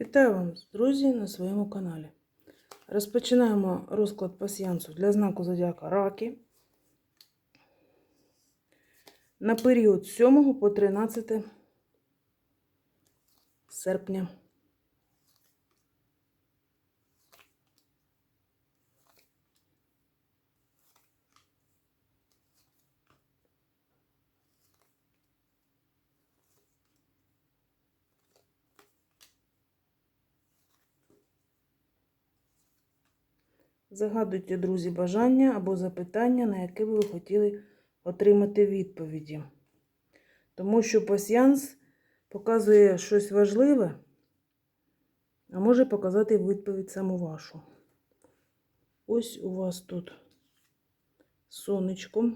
Вітаю вас, друзі, на своєму каналі. Розпочинаємо розклад пасіянсу для знаку зодіака Раки на період з 7 по 13 серпня. Загадуйте, друзі, бажання або запитання, на яке ви хотіли отримати відповіді. Тому що пасіянс показує щось важливе, а може показати відповідь саму вашу. Ось у вас тут сонечко.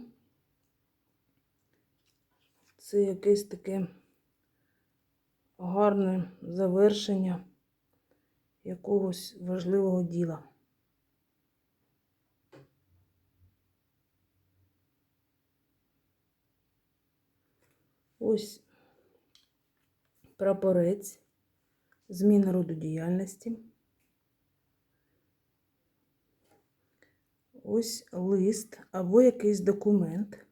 Це якесь таке гарне завершення якогось важливого діла. Ось прапорець, зміна роду діяльності. Ось лист або якийсь документ.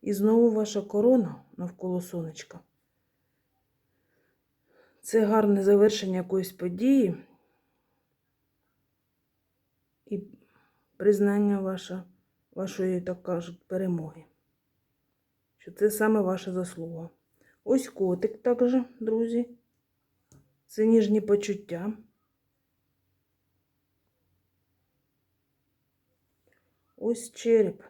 І знову ваша корона навколо сонечка. Це гарне завершення якоїсь події. І признання ваша, вашої, так кажуть, перемоги. Що це саме ваша заслуга. Ось котик також, друзі. Це ніжні почуття. Ось череп.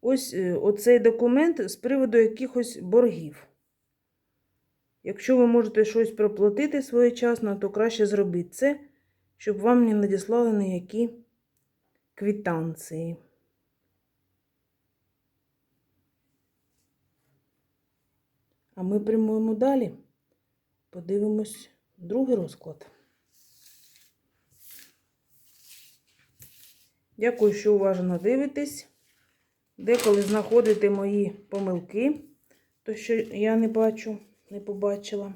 Ось е, оцей документ з приводу якихось боргів. Якщо ви можете щось проплатити своєчасно, то краще зробіть це, щоб вам не надіслали ніякі квітанції. А ми прямуємо далі. Подивимось другий розклад. Дякую, що уважно дивитесь. Деколи знаходите мої помилки, то що я не бачу не побачила.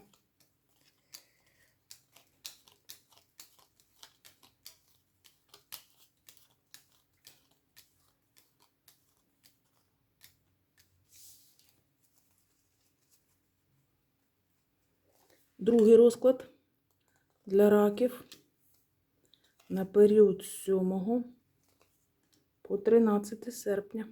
Другий розклад для раків на період з 7 по 13 серпня.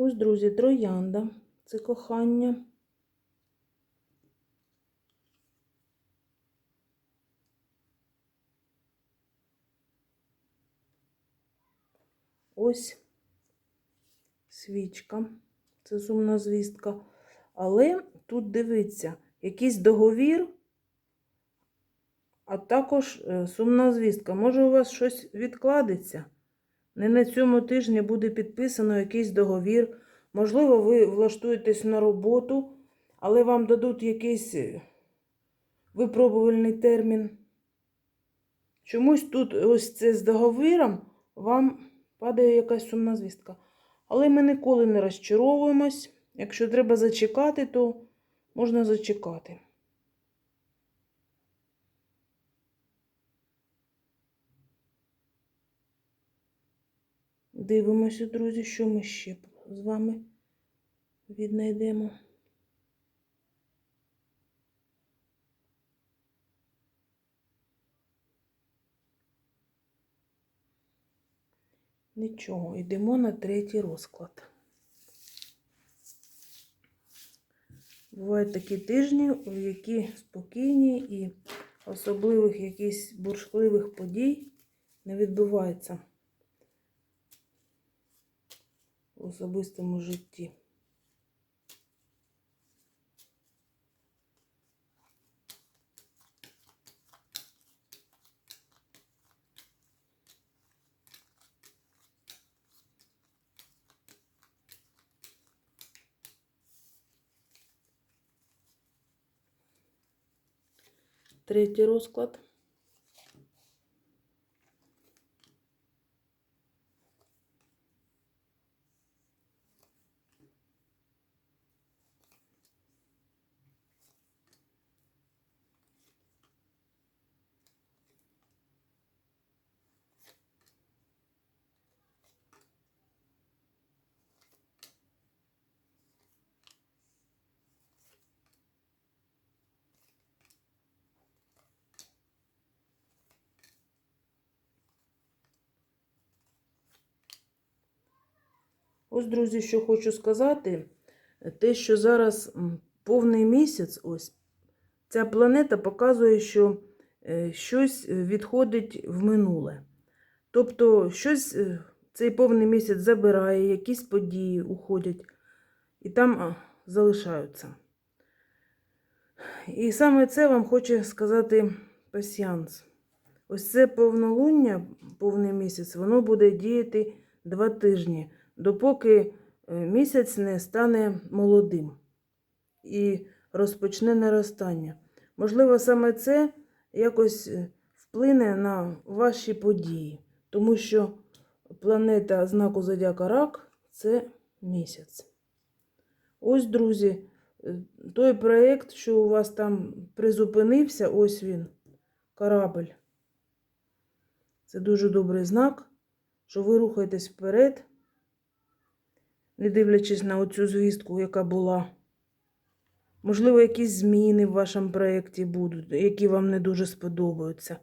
Ось, друзі, троянда. Це кохання. Ось свічка. Це сумна звістка. Але тут дивиться, якийсь договір, а також е, сумна звістка. Може, у вас щось відкладеться? Не на цьому тижні буде підписано якийсь договір. Можливо, ви влаштуєтесь на роботу, але вам дадуть якийсь е, випробувальний термін. Чомусь тут ось це з договіром вам падає якась сумна звістка. Але ми ніколи не розчаровуємось. Якщо треба зачекати, то можна зачекати. Дивимося, друзі, що ми ще з вами віднайдемо. Нічого, йдемо на третій розклад. Бувають такі тижні, які спокійні і особливих якихось бурхливих подій не відбувається в особистому житті. Третій розклад. Ось, друзі, що хочу сказати, те, що зараз повний місяць, ось ця планета показує, що е, щось відходить в минуле. Тобто, щось е, цей повний місяць забирає, якісь події уходять і там залишаються. І саме це вам хоче сказати пасіанс. Ось це повнолуння, повний місяць, воно буде діяти два тижні допоки е, місяць не стане молодим і розпочне наростання. Можливо, саме це якось е, вплине на ваші події, тому що планета знаку Зодіака Рак це місяць. Ось, друзі, е, той проєкт, що у вас там призупинився, ось він, корабль. Це дуже добрий знак, що ви рухаєтесь вперед не дивлячись на оцю звістку, яка була. Можливо, якісь зміни в вашому проєкті будуть, які вам не дуже сподобаються.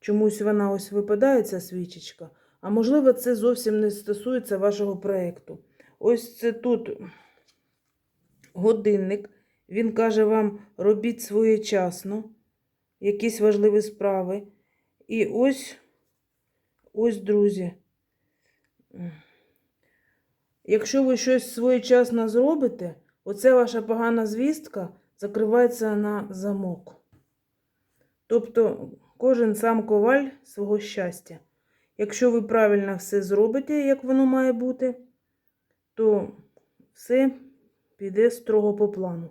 Чомусь вона ось випадає, ця свічечка, а можливо, це зовсім не стосується вашого проєкту. Ось це тут годинник. Він каже вам, робіть своєчасно якісь важливі справи. І ось, ось, друзі. Якщо ви щось своєчасно зробите, оця ваша погана звістка закривається на замок. Тобто кожен сам коваль свого щастя. Якщо ви правильно все зробите, як воно має бути, то все піде строго по плану.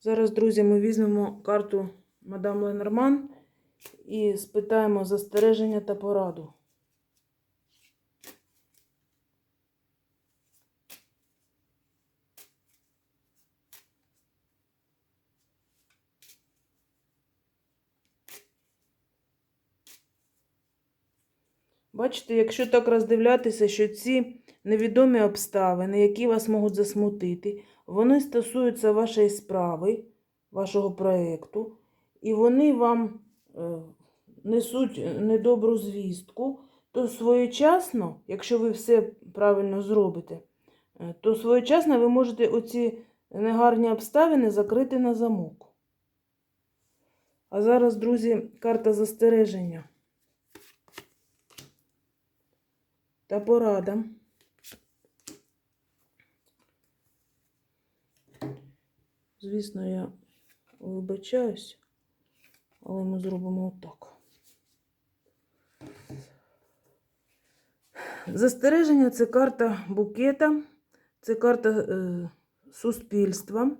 Зараз, друзі, ми візьмемо карту мадам Ленорман і спитаємо застереження та пораду. Бачите, якщо так роздивлятися, що ці невідомі обставини, які вас можуть засмутити, вони стосуються вашої справи, вашого проєкту, і вони вам несуть недобру звістку, то своєчасно, якщо ви все правильно зробите, е, то своєчасно ви можете оці негарні обставини закрити на замок. А зараз, друзі, карта застереження. Та порада. Звісно, я вибачаюсь, але ми зробимо отак. Застереження це карта букета, це карта е, суспільства.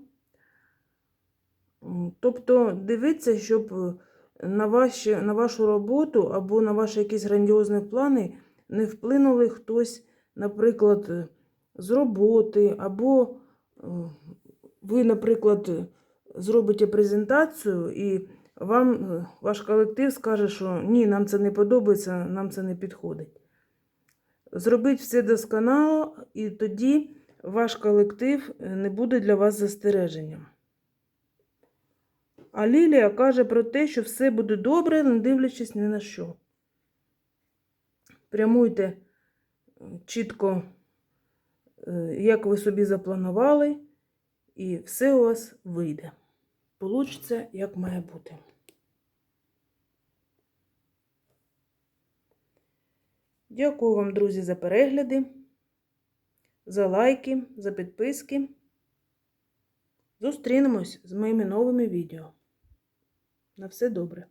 Тобто дивіться, щоб на, ваші, на вашу роботу або на ваші якісь грандіозні плани не вплинули хтось, наприклад, з роботи, або е, ви, наприклад, зробите презентацію і вам е, ваш колектив скаже, що ні, нам це не подобається, нам це не підходить. Зробіть все досконало, і тоді ваш колектив е, не буде для вас застереженням. А Лілія каже про те, що все буде добре, не дивлячись ні на що. Прямуйте чітко е, як ви собі запланували, і все у вас вийде. Получиться, як має бути. Дякую вам, друзі, за перегляди, за лайки, за підписки. Зустрінемось з моїми новими відео. На все добре.